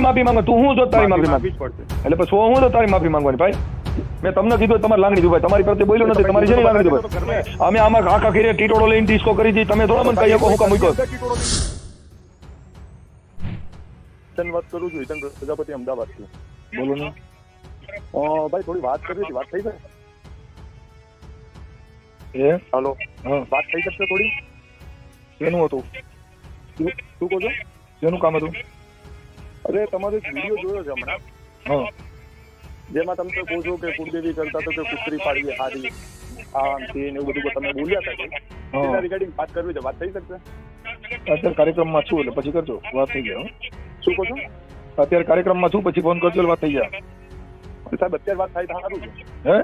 માફી માંગો તું હું જો તારી માફી માંગી એટલે પછી હું તો તારી માફી માંગવાની ભાઈ મેં તમને કીધું તમારી લાગણી દુભાઈ તમારી પ્રત્યે બોલ્યો નથી તમારી જેની લાગણી દુભાઈ અમે આમાં આખા ખીરે ટીટોડો લઈને ડિસ્કો કરી હતી તમે થોડા મને કહી શકો હું કામ મૂક્યો વાત કરું છું હિતન પ્રજાપતિ અમદાવાદથી બોલો ને ભાઈ થોડી વાત કરવી હતી વાત થઈ જાય એ હાલો વાત થઈ શકશે થોડી શેનું હતું શું કહો છો શેનું કામ હતું અરે તમારો એક વીડિયો જોયો છે હમણાં. હા. જેમાં તમે કહો છો કે કુળદેવી કરતા તો કે કુતરી પાડવી હારી આમ તે ને એવું બધું તમે બોલ્યા હતા કે? હા. એના રિગાર્ડિંગ વાત કરવી છે વાત થઈ શકશે? અત્યારે કાર્યક્રમમાં છું એટલે પછી કરજો વાત થઈ જાય હો. શું કહો છો? અત્યારે કાર્યક્રમમાં છું પછી ફોન કરજો એટલે વાત થઈ જાય. સાહેબ અત્યારે વાત થાય સારું છે. હે?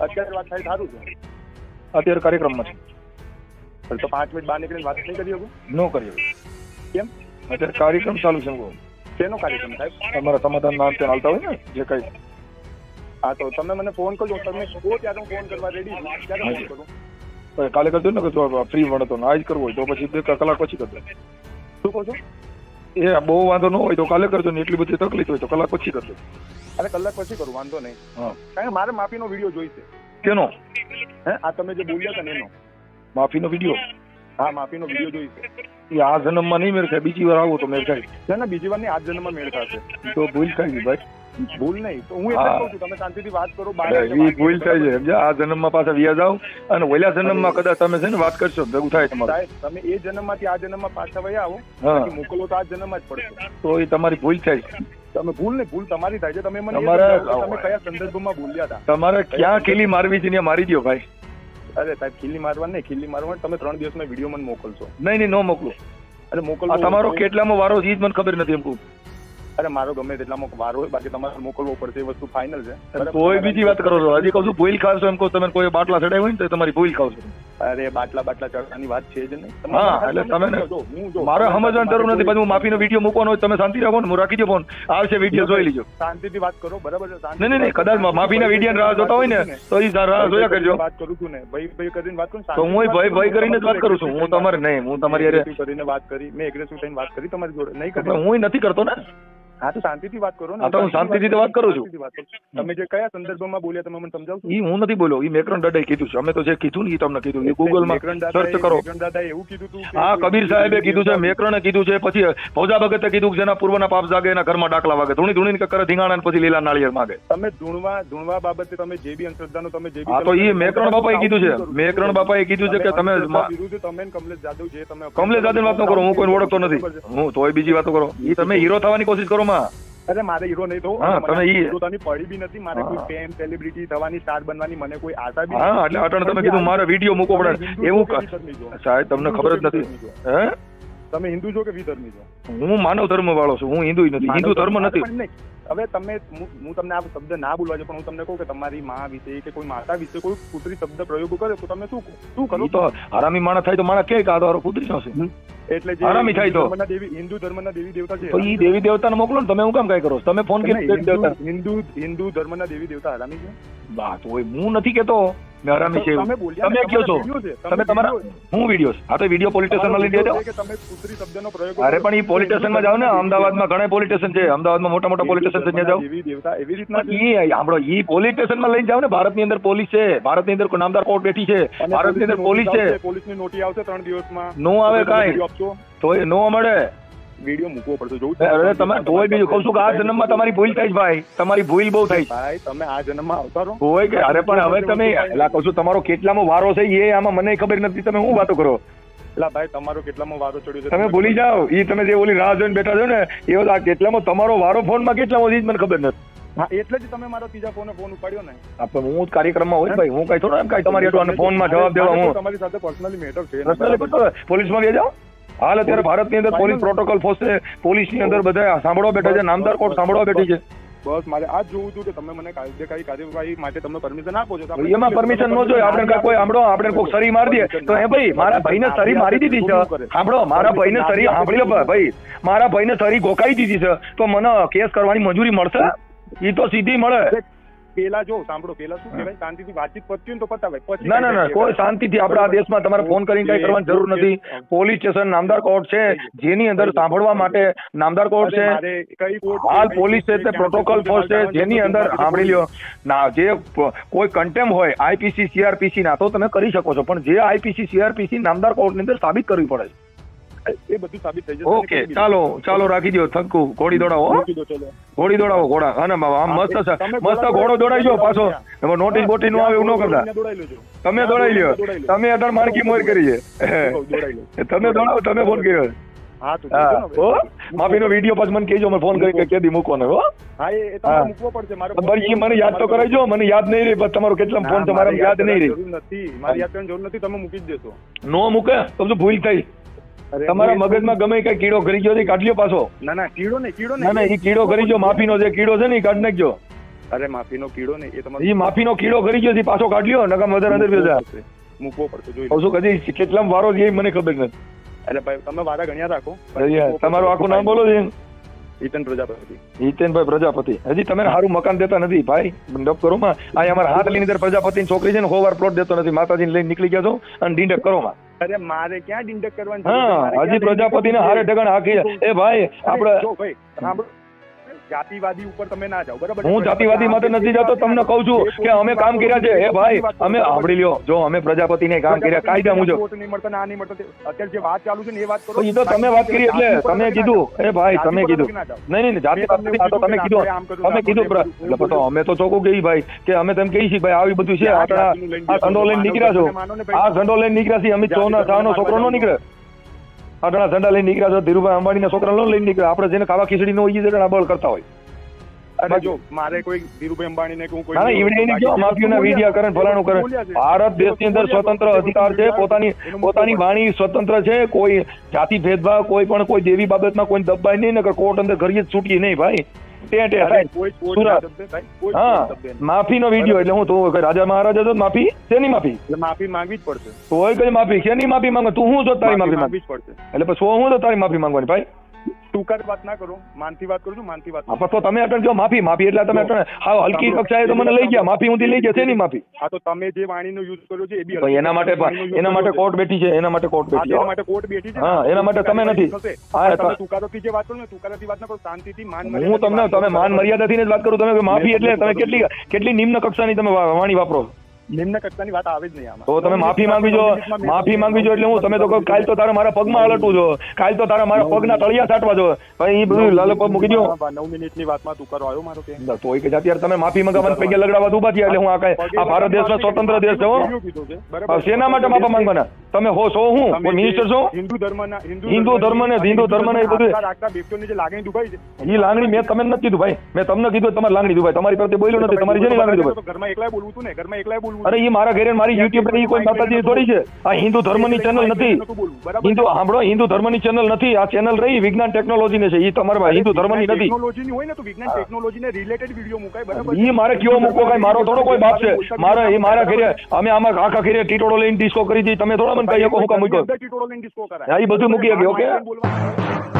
અત્યારે વાત થાય સારું છે. અત્યારે કાર્યક્રમમાં છું. તો પાંચ મિનિટ બહાર નીકળીને વાત નહીં કરી શકું? ન કરીએ કેમ? અત્યારે કાર્યક્રમ ચાલુ છે કહું. શેનો કાર્યક્રમ સાહેબ? તમારા સમાધાન નામ ત્યાં હાલતા હોય ને જે કઈ? હા તો તમે મને ફોન કરજો તમે કહો ત્યારે હું ફોન કરવા રેડી છું ત્યારે ફોન કરું. કાલે કરજો ને કે ફ્રી મળે તો આજ કરવો હોય તો પછી બે કલાક પછી કરજો. શું કહો છો? એ બહુ વાંધો ન હોય તો કાલે કરજો ને એટલી બધી તકલીફ હોય તો કલાક પછી કરજો. અરે કલાક પછી કરું વાંધો નહીં. કારણ કે મારે માફીનો વીડિયો જોઈશે કેનો? હે આ તમે જે બોલ્યા હતા ને એનો. માફીનો વીડિયો હા માફીનો વીડિયો જોઈશે એ આ જન્મમાં નહીં મેળ ખાય બીજી વાર આવો તો મેળ ખાય. ના ના બીજી વાર નહીં આ જન્મમાં મેળ ખાશે. તો ભૂલ ગઈ ભાઈ. ભૂલ નહીં તો હું એટલે કહું છું તમે શાંતિથી વાત કરો એ ભૂલ થાય છે સમજ્યા? આ જન્મમાં પાછા વ્યાજ આવ અને ઓલા જન્મમાં કદાચ તમે છે ને વાત કરશો ભેગું થાય તમારું. તમે એ જન્મમાંથી આ જન્મમાં પાછા વયા આવો મોકલો તો આ જન્મમાં જ પડશે. તો એ તમારી ભૂલ થાય છે. તમે ભૂલ નહીં ભૂલ તમારી થાય છે. તમે મને તમે કયા સંદર્ભમાં ભૂલ્યા હતા? તમારે ક્યાં કેલી મારવી છે ને મારી દો ભાઈ. અરે સાહેબ ખીલી મારવા નહીં ખીલી મારવા તમે ત્રણ દિવસમાં વીડિયો મને મોકલશો. નહીં નહીં ન મોકલો. અરે મોકલો તમારો કેટલામાં વારો એ જ મને ખબર નથી એમ કહું. અરે મારો ગમે તેટલામાં વારો હોય બાકી તમારે મોકલવો પડશે એ વસ્તુ ફાઇનલ છે. કોઈ બીજી વાત કરો છો. હજી કહું છું ભૂલ ખાવશો એમ કહું તમે કોઈ બાટલા ચડાવ્યો હોય ને તો તમારી ભૂલ ખાવશો. અરે બાટલા બાટલા ચડવાની વાત છે જ નહીં. હા, એટલે તમે મારે સમજવાની જરૂર નથી પછી હું માફીનો વીડિયો મૂકવાનો હોય તમે શાંતિ રાખો ને હું રાખી દો ફોન આવશે વીડિયો જોઈ લીજો. શાંતિથી વાત કરો બરાબર છે? નહીં નહીં નહીં કદાચ માફીના વીડિયો રાહ જોતા હોય ને તો એ રાહ જોયા કરજો. વાત કરું છું ને. ભાઈ ભાઈ કરીને વાત કરું તો હું ભાઈ વાત કરીને જ વાત કરું છું. હું તમારે નહીં હું તમારી કરીને વાત કરી મેં એગ્રેસિવ થઈને વાત કરી તમારી જોડે નહીં હું નથી કરતો ને? હા તો શાંતિથી વાત કરો ને. તો હું શાંતિથી તો વાત કરું છું. તમે જે કયા સંદર્ભમાં બોલ્યા તમે મને સમજાવશો? ઈ હું નથી બોલ્યો ઈ મેકરન દાદાએ કીધું છે. અમે તો જે કીધું ને ઈ તમને કીધું ઈ ગૂગલમાં સર્ચ કરો. મેકરણ દાદાએ એવું કીધું હતું હા કબીર સાહેબે કીધું છે મેકરણે કીધું છે પછી ફૌજા ભગતે કીધું કે જેના પૂર્વના પાપ જાગે એના ઘરમાં ડાકલા વાગે. ધૂણી ધૂણી કરે ધીંગાણા પછી લીલા નાળિયેર માગે. તમે ધૂણવા ધૂણવા બાબતે તમે જે બી અંધશ્રદ્ધાનો તમે જે બી હા તો ઈ મેકરણ બાપાએ કીધું છે. મેકરણ બાપાએ કીધું છે કે તમે વિરુદ્ધ તમે કમલેશ જાદવ જે તમે કમલેશ જાદવ વાત ન કરો હું કોઈ ઓળખતો નથી. હું તોય બીજી વાતો કરો. ઈ તમે હીરો થવાની કોશિશ કરો માં? અરે મારે હીરો નહીં થવું તમે પડી બી નથી મારે કોઈ ફેમ સેલિબ્રિટી થવાની સ્ટાર બનવાની મને કોઈ આશા બી હા એટલે અટણ તમે કીધું મારો વીડિયો મૂકો પડે. એવું સાહેબ તમને ખબર જ નથી. હે? તમે હિન્દુ છો કે વિધર્મી છો? હું માનવ ધર્મ વાળો છું હું હિન્દુ નથી હિન્દુ ધર્મ નથી. હવે તમે હું તમને આ શબ્દ ના બોલવા છે પણ હું તમને કહું કે તમારી માં વિશે કે કોઈ માતા વિશે કોઈ કુતરી શબ્દ પ્રયોગો કરે તો તમે શું શું કરો તો હરામી માણસ થાય તો માણસ કે કાદો કુતરી નો છે એટલે જે હરામી થાય તો. દેવી હિન્દુ ધર્મના દેવી દેવતા છે તો ઈ દેવી દેવતાને મોકલો ને તમે હું કામ કઈ કરો તમે ફોન કરી દેવતા હિન્દુ હિન્દુ હિન્દુ ધર્મના દેવી દેવતા હરામી છે? વાત હોય હું નથી કેતો. મેં હરામી છે તમે કયો છો? તમે તમારા. હું વીડિયો આ તો વીડિયો પોલીસ સ્ટેશનમાં શબ્દનો પ્રયોગ અરે પણ એ પોલીસ સ્ટેશનમાં જાઓ ને અમદાવાદમાં ઘણા પોલીસ સ્ટેશન છે. અમદાવાદમાં મોટા મોટા પોલીસ સ્ટેશન છે ત્યાં જાઓ. દેવી દેવતા એવી રીતના છે. ઈ આપણો ઈ પોલીસ સ્ટેશનમાં લઈને જાઓ ને ભારતની અંદર પોલીસ છે. ભારતની અંદર નામદાર કોર્ટ બેઠી છે. ભારતની અંદર પોલીસ છે. પોલીસની નોટી આવશે ત્રણ દિવસમાં. નો આવે કાંઈ. તો એ નો મળે. વીડિયો મૂકવો પડશે. જોઉં અરે તમે તોય બીજું કહું છું કે આ જન્મમાં તમારી ભૂલ છે ભાઈ. તમારી ભૂલ બહુ થઈ. ભાઈ તમે આ જન્મમાં આવતા રહો. હોય કે અરે પણ હવે તમે એલા કહું છું તમારો કેટલામો વારો છે એ આમાં મને ખબર નથી. તમે શું વાતો કરો? એટલે ભાઈ તમારો કેટલામાં વારો ચડ્યો છે તમે ભૂલી જાઓ. એ તમે જે ઓલી રાહ જોઈને બેઠા છો ને એવો આ કેટલામો તમારો વારો ફોનમાં કેટલામો ઈ જ મને ખબર નથી. હા એટલે જ તમે મારો ત્રીજા ફોને ફોન ઉપાડ્યો ને. આ હું જ કાર્યક્રમમાં હોય ભાઈ. હું કઈ થોડો એમ કઈ તમારી ફોનમાં જવાબ દેવા હું. તમારી સાથે પર્સનલી મેટર છે પોલીસમાં જાઓ? હાલ અત્યારે ભારતની અંદર પોલીસ પ્રોટોકોલ ફોર્સ છે પોલીસની અંદર બધા સાંભળવા બેઠા છે નામદાર કોર્ટ સાંભળવા બેઠી છે. બસ મારે આ જોવું હતું કે તમે મને કાયદેકારી કાર્યવાહી માટે તમને પરમિશન આપો છો એમાં પરમિશન ન જોઈએ આપણે કોઈ સાંભળો આપણે કોઈ સરી મારી દે. તો એ ભાઈ મારા ભાઈને સરી મારી દીધી છે. સાંભળો મારા ભાઈને સરી સાંભળી લો ભાઈ. મારા ભાઈને સરી ગોકાઈ દીધી છે. તો મને કેસ કરવાની મંજૂરી મળશે? એ તો સીધી મળે. પેલા જો સાંભળો પેલા શું કહેવાય? શાંતિથી વાતચીત પતતી હોય તો પતાવાય. પછી ના ના ના કોઈ શાંતિથી આપણા આ દેશમાં તમારે ફોન કરીને કઈ કરવાની જરૂર નથી. પોલીસ સ્ટેશન નામદાર કોર્ટ છે જેની અંદર સાંભળવા માટે નામદાર કોર્ટ છે. હાલ પોલીસ છે? તે પ્રોટોકોલ ફોર્સ છે જેની અંદર સાંભળી લ્યો ના જે કોઈ કન્ટેમ હોય આઈપીસી સીઆરપીસી ના તો તમે કરી શકો છો. પણ જે આઈપીસી સીઆરપીસી નામદાર કોર્ટની અંદર સાબિત કરવી પડે છે. એ બધું સાબિત થઈ જશે ઓકે ચાલો ચાલો રાખી દો થક્કુ ઘોડી દોડાવો દો. ઘોડી દોડાવો ઘોડા. હા ને બાબા મસ્ત મસ્ત ઘોડો દોડાઈ જો પાછો. એમાં નોટિસ બોટિસ નો આવે એવું ન કરતા. તમે દોડાઈ લ્યો. તમે અઢાર માણકી મોર કરી છે તમે દોડાવો તમે ફોન કર્યો ને વીડિયો પછી મને કહેજો મને ફોન કરી કે કેદી મૂકવાનો હો? મૂકવો પડશે મારે મને યાદ તો કરાવજો મને યાદ નહીં રહી તમારો કેટલા ફોન યાદ નહીં રહી. નથી. મારે યાદ કરવાની જરૂર નથી તમે મૂકી જ દેશો. નો મૂકે તો ભૂલ થઈ. તમારા મગજમાં ગમે કઈ કીડો કરી ગયો લ્યો પાછો. ના ના કીડો ને કીડો ના ના એ કીડો કરી ગયો માફીનો જે કીડો છે ને એ કાઢી નાખજો. અરે માફીનો કીડો ને એ તમારો એ માફીનો કીડો કરી ગયો છે પાછો કાઢી લ્યો નકર વધારે અંદર બેસા મૂકવો પડશે. જોઈ શું કદી કેટલા વારો છે મને ખબર નથી. અરે ભાઈ તમે વારા ગણ્યા રાખો. તમારું આખું નામ બોલો છે હિતેન પ્રજાપતિ. હિતેનભાઈ પ્રજાપતિ. હજી તમે સારું મકાન દેતા નથી ભાઈ. ડપ કરો માં. આ અમારા હાથ લઈને અંદર પ્રજાપતિની છોકરી છે ને હોવાર પ્લોટ દેતો નથી. માતાજીને લઈને નીકળી ગયા છો અને ડીંડક કરો માં. અરે મારે ક્યાં ડિંડક કરવાની હજી પ્રજાપતિ પ્રજાપતિને કરવાની હારે છે? હાકી એ ભાઈ અરે, જાતિવાદી ઉપર તમે ના જાઓ બરાબર? હું જાતિવાદી માટે નથી જતો તમને કહું છું કે અમે કામ કર્યા છે. એ ભાઈ અમે સાંભળી લ્યો. જો અમે પ્રજાપતિને કામ કર્યા કાયદા મુજબ. વોટ નહીં મળતા, ના નહીં મળતા અત્યારે જે વાત ચાલુ છે ને એ વાત કરો. એ તો તમે વાત કરી એટલે તમે કીધું. એ ભાઈ તમે કીધું. નહીં નહીં જાતિ વાત નથી, આ તો તમે કીધું. તમે કીધું તો અમે તો ચોખ્ખું કહી ભાઈ કે અમે તેમ કહી છીએ ભાઈ આવી બધું છે આ ઝંડો લઈને નીકળ્યા છો. આ ઝંડો લઈને નીકળ્યા છીએ અમિત ચૌહાણ છોકરો નો નીકળે. આટલા ઝંડા લઈને નીકળ્યા છો ધીરુભાઈ અંબાણીના છોકરા નો લઈને નીકળ્યા. આપણે જેને ખાવા ખીચડી નો હોય છે બળ કરતા હોય. અરે જો મારે કોઈ ધીરુભાઈ અંબાણી કે હું કોઈ ના ના ઈવડે જો માફીઓના વિડિયા કરે ફલાણું કરે. ભારત દેશની અંદર સ્વતંત્ર અધિકાર છે પોતાની પોતાની વાણી સ્વતંત્ર છે કોઈ જાતિ ભેદભાવ કોઈ પણ કોઈ દેવી બાબતમાં કોઈ દબાઈ નહીં નકર કોર્ટ અંદર ઘડીએ જ છૂટીએ નહીં ભાઈ. ટે ટે અરે થાય કોઈ કોઈ સુરત. ના વીડિયો એટલે હું તો રાજા મહારાજા તો માફી? શેની માફી? એટલે માફી માંગવી જ પડશે. તોય કઈ માફી. શેની માફી માંગો? તું હું છો તારી માફી માંગે. માંગવી જ પડશે. એટલે પછી હું તો તારી માફી માંગવાની ભાઈ? ટૂંકા વાત ના કરો. માનથી વાત કરું છું માનથી વાત હા, તો તમે અટણ કહો માફી માફી એટલે તમે અટણ હા હલકી કક્ષાએ તો મને લઈ ગયા માફી હું લઈ ગયા શેની માફી? હા તો તમે જે વાણીનો યુઝ કર્યો છે એ બી એના માટે એના માટે કોર્ટ બેઠી છે એના માટે કોર્ટ બેઠી છે એના માટે કોર્ટ બેઠી છે. હા, એના માટે તમે નથી. હા, તમે તુકારોથી જે વાત કરો ને તુકારોથી વાત ના કરો શાંતિથી માન હું તમને. તમે માન મર્યાદાથી જ વાત કરું તમે માફી એટલે તમે કેટલી કેટલી નિમ્ન કક્ષાની તમે વાણી વાપરો છો? નિમ્ન કક્ષાની વાત આવે જ નહીં આમાં. તો તમે માફી માંગવી જો માફી માંગી જો એટલે હું તમે તો કાલ તો તારે મારા પગમાં અલટવું જો કાલ તો તારા મારા પગના તળિયા સાટવા જો. ભાઈ એ બધું લાલપ મૂકી દો. નવ મિનિટની વાતમાં તુકારો આવ્યો મારો કે? તોય કે અત્યારે તમે માફી માંગવા પગે લગડાવા ઊભા થયા એટલે હું આ કઈ આ ભારત દેશનો સ્વતંત્ર દેશ છે છે, શેના માટે માફા માંગવાના? તમે હો છો હું? મિનિસ્ટર છો? હિન્દુ ધર્મના હિન્દુ ધર્મને, હિન્દુ ધર્મને એ બધું- જે લાગણી દુભાઈ છે. એ લાગણી મેં તમને નથી દુભાઈ ભાઈ. મેં તમને કીધું તમારી લાગણી દુભાઈ. તમારી પ્રત્યે બોલ્યો નથી તમારી જેની લાગણી દુભાઈ? ઘરમાં એકલા બોલવું તું ને ઘરમાં એકલા બોલવું અરે એ મારા ઘરે મારી યુટ્યુબ પર કોઈ માતાજી થોડી છે આ હિન્દુ ધર્મની ચેનલ નથી હિન્દુ સાંભળો હિન્દુ ધર્મની ચેનલ નથી આ ચેનલ રહી વિજ્ઞાન ટેકનોલોજી ને છે એ તમારા હિન્દુ ધર્મની નથી ટેકનોલોજીની હોય ને તો વિજ્ઞાન ટેકનોલોજીને રિલેટેડ વીડિયો મુકાય બરાબર ઈ મારે કેવો મૂકો કઈ મારો થોડો કોઈ બાપ છે મારે એ મારા ઘરે અમે આમાં આખા ઘરે ટીટોડો લઈને ડિસ્કો કરી દીધી તમે થોડા મને કહી શકો હું કામ મૂક્યો લઈને કરાય. હા, બધું મૂકી શકે, ઓકે?